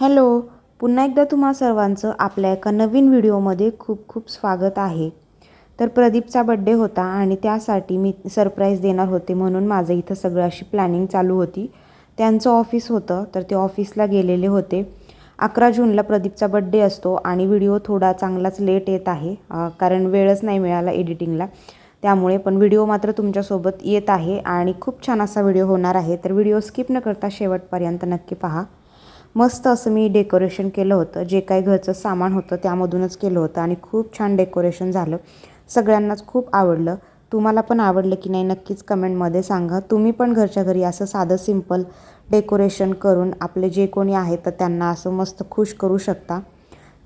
Hello पुन्हा एकदा तुम्हा सर्वांचं आपल्या एका नवीन व्हिडिओमध्ये खूप खूप स्वागत आहे. तर प्रदीपचा बड्डे होता आणि त्यासाठी मी सरप्राईज देणार होते म्हणून माझं इथं सगळं अशी प्लॅनिंग चालू होती. त्यांचं ऑफिस होतं तर ते ऑफिसला गेलेले होते. अकरा जूनला प्रदीपचा बड्डे असतो आणि व्हिडिओ थोडा चांगलाच लेट येत आहे कारण वेळच नाही मिळाला एडिटिंगला त्यामुळे पण व्हिडिओ मात्र तुमच्यासोबत येत आहे आणि खूप छान असा व्हिडिओ होणार आहे. तर व्हिडिओ स्किप न करता शेवटपर्यंत नक्की पहा. मस्त असं मी डेकोरेशन केलं होतं. जे काही घरचं सामान होतं त्यामधूनच केलं होतं आणि खूप छान डेकोरेशन झालं. सगळ्यांनाच खूप आवडलं. तुम्हाला पण आवडलं की नाही नक्कीच कमेंटमध्ये सांगा. तुम्ही पण घरच्या घरी असं साधं सिंपल डेकोरेशन करून आपले जे कोणी आहेत तर त्यांना असं मस्त खुश करू शकता.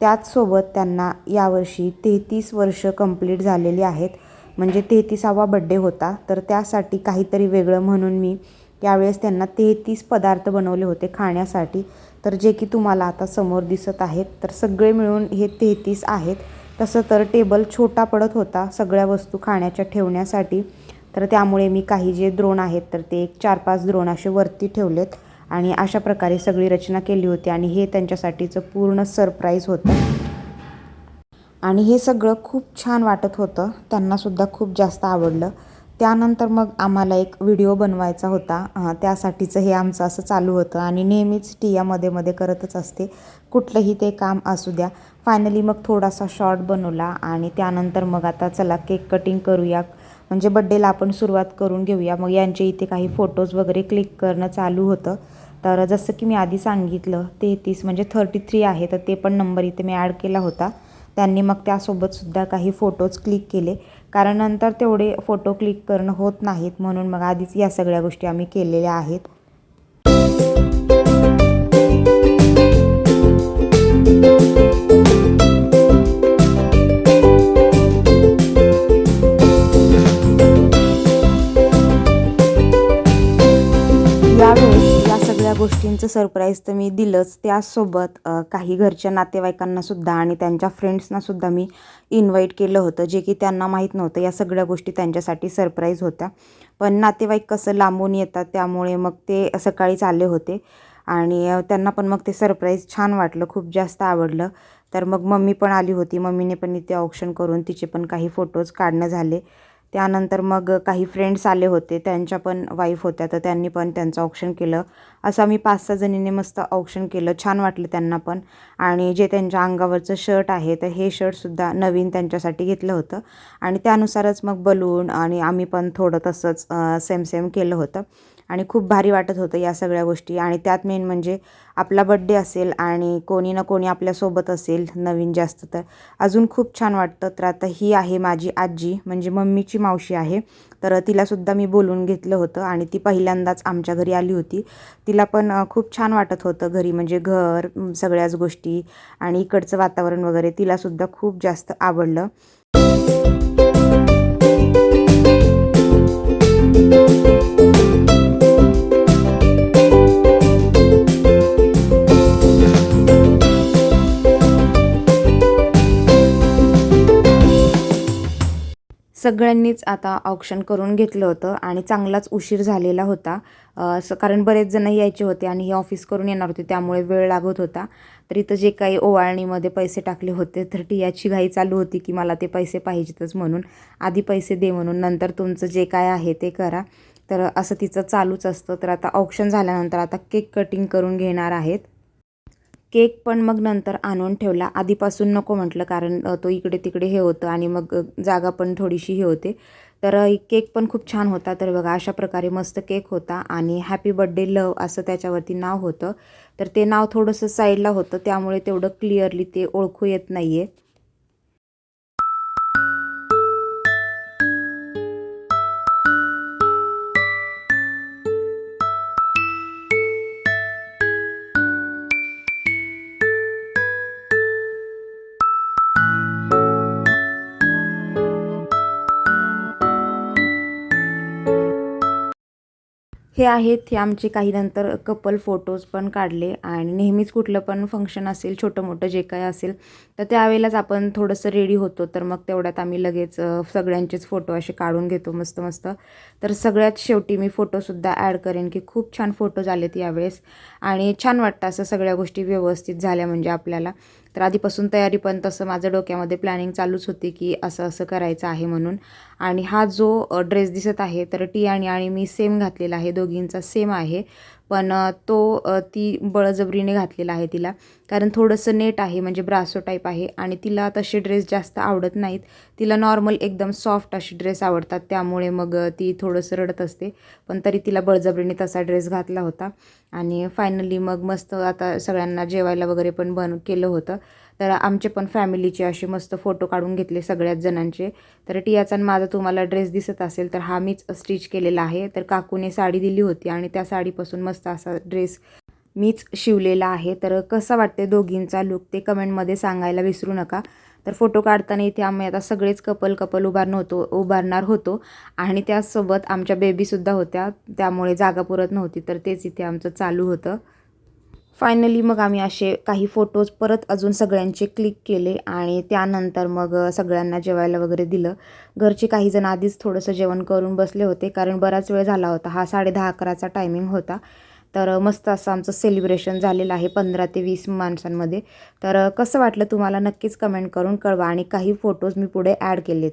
त्याचसोबत त्यांना यावर्षी तेहतीस वर्ष कंप्लीट झालेली आहेत. म्हणजे तेहतीसावा बड्डे होता. तर त्यासाठी काहीतरी वेगळं म्हणून मी यावेळेस त्यांना तेहतीस पदार्थ बनवले होते खाण्यासाठी. तर जे की तुम्हाला आता समोर दिसत आहेत. तर सगळे मिळून हे तेहतीस आहेत. तसं तर टेबल छोटा पडत होता सगळ्या वस्तू खाण्याच्या ठेवण्यासाठी. तर त्यामुळे मी काही जे द्रोण आहेत तर ते एक चार पाच द्रोण असे वरती ठेवलेत आणि अशा प्रकारे सगळी रचना केली होती आणि हे त्यांच्यासाठीचं पूर्ण सरप्राईज होतं. आणि हे सगळं खूप छान वाटत होतं. त्यांनासुद्धा खूप जास्त आवडलं. त्यानंतर मग आम्हाला एक व्हिडिओ बनवायचा होता. त्यासाठीचं हे आमचं असं चालू होतं आणि नेहमीच टिया मध्ये मध्ये करतच असते. कुठलंही ते काम असू द्या. फायनली मग थोडासा शॉर्ट बनवला आणि त्यानंतर मग आता चला केक कटिंग करूया. म्हणजे बड्डेला आपण सुरुवात करून घेऊया. मग यांचे इथे काही फोटोज वगैरे क्लिक करणं चालू होतं. तर जसं की मी आधी सांगितलं तेहतीस म्हणजे थर्टी थ्री आहे. तर ते पण नंबर इथे मी ॲड केला होता. त्यांनी मग त्यासोबतसुद्धा काही फोटोज क्लिक केले. कारण नंतर तेवढे फोटो क्लिक करणं होत नाहीत म्हणून मग आधीच या सगळ्या गोष्टी आम्ही केलेल्या आहेत. गोष्टींचं सरप्राईज तर मी दिलंच. त्याचसोबत काही घरच्या नातेवाईकांना सुद्धा आणि त्यांच्या फ्रेंड्सना सुद्धा मी इन्व्हाइट केलं होतं जे की त्यांना माहीत नव्हतं. या सगळ्या गोष्टी त्यांच्यासाठी सरप्राईज होत्या. पण नातेवाईक कसं लांबून येतात त्यामुळे मग ते सकाळीच आले होते. आणि त्यांना पण मग ते सरप्राईज छान वाटलं खूप जास्त आवडलं. तर मग मम्मी पण आली होती. मम्मीने पण इथे ऑप्शन करून तिचे पण काही फोटोज काढणं झाले. त्यानंतर मग काही फ्रेंड्स आले होते. त्यांच्या पण वाईफ होत्या तर त्यांनी पण त्यांचं ऑप्शन केलं. असं आम्ही पाच सहा जणींनी मस्त ऑप्शन केलं. छान वाटलं त्यांना पण. आणि जे त्यांच्या अंगावरचं शर्ट आहे तर हे शर्टसुद्धा नवीन त्यांच्यासाठी घेतलं होतं. आणि त्यानुसारच मग बलून आणि आम्ही पण थोडं तसंच सेम सेम केलं होतं. आणि खूप भारी वाटत होतं या सगळ्या गोष्टी. आणि त्यात मेन म्हणजे आपला बड्डे असेल आणि कोणी ना कोणी आपल्यासोबत असेल नवीन जास्त तर. अजून खूप छान वाटतं. तर आता ही आहे माझी आजी म्हणजे मम्मीची मावशी आहे. तर तिलासुद्धा मी बोलून घेतलं होतं आणि ती पहिल्यांदाच आमच्या घरी आली होती. तिला पण खूप छान वाटत होतं घरी. म्हणजे घर सगळ्याच गोष्टी आणि इकडचं वातावरण वगैरे तिलासुद्धा खूप जास्त आवडलं. सगळ्यांनीच आता ऑप्शन करून घेतलं होतं आणि चांगलाच उशीर झालेला होता. असं कारण बरेच जण यायचे होते आणि हे ऑफिस करून येणार होते त्यामुळे वेळ लागत होता. तर इथं जे काही ओवाळणीमध्ये पैसे टाकले होते तर टियाची घाई चालू होती की मला ते पैसे पाहिजेतच म्हणून. आधी पैसे दे म्हणून नंतर तुमचं जे काय आहे ते करा. तर असं तिचं चालूच असतं. तर आता ऑप्शन झाल्यानंतर आता केक कटिंग करून घेणार आहेत. केक पण मग नंतर आणून ठेवला. आधीपासून नको म्हटलं कारण तो इकडे तिकडे हे होतं आणि मग जागा पण थोडीशी हे होते. तर केक पण खूप छान होता. तर बघा अशा प्रकारे मस्त केक होता आणि हॅपी बड्डे लव असं त्याच्यावरती नाव होतं. तर ते नाव थोडंसं साईडला होतं त्यामुळे तेवढं क्लिअरली ते ओळखू येत नाही आहे हे आहेत हे आमचे काही नंतर कपल फोटोज पण काढले आणि नेहमीच कुठलं पण फंक्शन असेल छोटं मोठं जे काय असेल तर त्यावेळेलाच आपण थोडंसं रेडी होतो. तर मग तेवढ्यात आम्ही लगेच सगळ्यांचेच फोटो असे काढून घेतो मस्त मस्त तर सगळ्यात शेवटी मी फोटोसुद्धा ॲड करेन की खूप छान फोटोज आलेत यावेळेस आणि छान वाटतं असं सगळ्या गोष्टी व्यवस्थित झाल्या म्हणजे आपल्याला. तर आधीपासून तयारी पण तसं माझं डोक्यामध्ये प्लॅनिंग चालूच होती की असं असं करायचं आहे म्हणून. आणि हा जो ड्रेस दिसत आहे तर टी आणि आणि मी सेम घातलेला आहे. दोघींचा सेम आहे. पण तो ती बळजबरीने घातलेला आहे तिला. कारण थोडंसं नेट आहे म्हणजे ब्रासो टाईप आहे. आणि तिला तसे ड्रेस जास्त आवडत नाहीत. तिला नॉर्मल एकदम सॉफ्ट असे ड्रेस आवडतात. त्यामुळे मग ती थोडंसं रडत असते. पण तरी तिला बळजबरीने तसा ड्रेस घातला होता. आणि फायनली मग मस्त आता सगळ्यांना जेवायला वगैरे पण बन केलं होतं. तर आमचे पण फॅमिलीचे असे मस्त फोटो काढून घेतले सगळ्याच जणांचे. तर टियाचा आणि माझा तुम्हाला ड्रेस दिसत असेल तर हा मीच स्टिच केलेला आहे. तर काकूने साडी दिली होती आणि त्या साडीपासून मस्त असा ड्रेस मीच शिवलेला आहे. तर कसं वाटते दोघींचा लुक ते कमेंटमध्ये सांगायला विसरू नका. तर फोटो काढताना इथे आम्ही आता सगळेच कपल कपल उभारणार होतो उभारणार होतो आणि त्यासोबत आमच्या बेबीसुद्धा होत्या. त्यामुळे जागा पुरत नव्हती तर तेच इथे आमचं चालू होतं. फायनली मग आम्ही असे काही फोटोज परत अजून सगळ्यांचे क्लिक केले आणि त्यानंतर मग सगळ्यांना जेवायला वगैरे दिलं. घरचे काही जण आधीच थोडंसं जेवण करून बसले होते कारण बराच वेळ झाला होता. हा साडे दहा अकराचा टायमिंग होता. तर मस्त असं आमचं सेलिब्रेशन झालेलं आहे पंधरा ते वीस माणसांमध्ये. तर कसं वाटलं तुम्हाला नक्कीच कमेंट करून कळवा आणि काही फोटोज मी पुढे ॲड केलेत.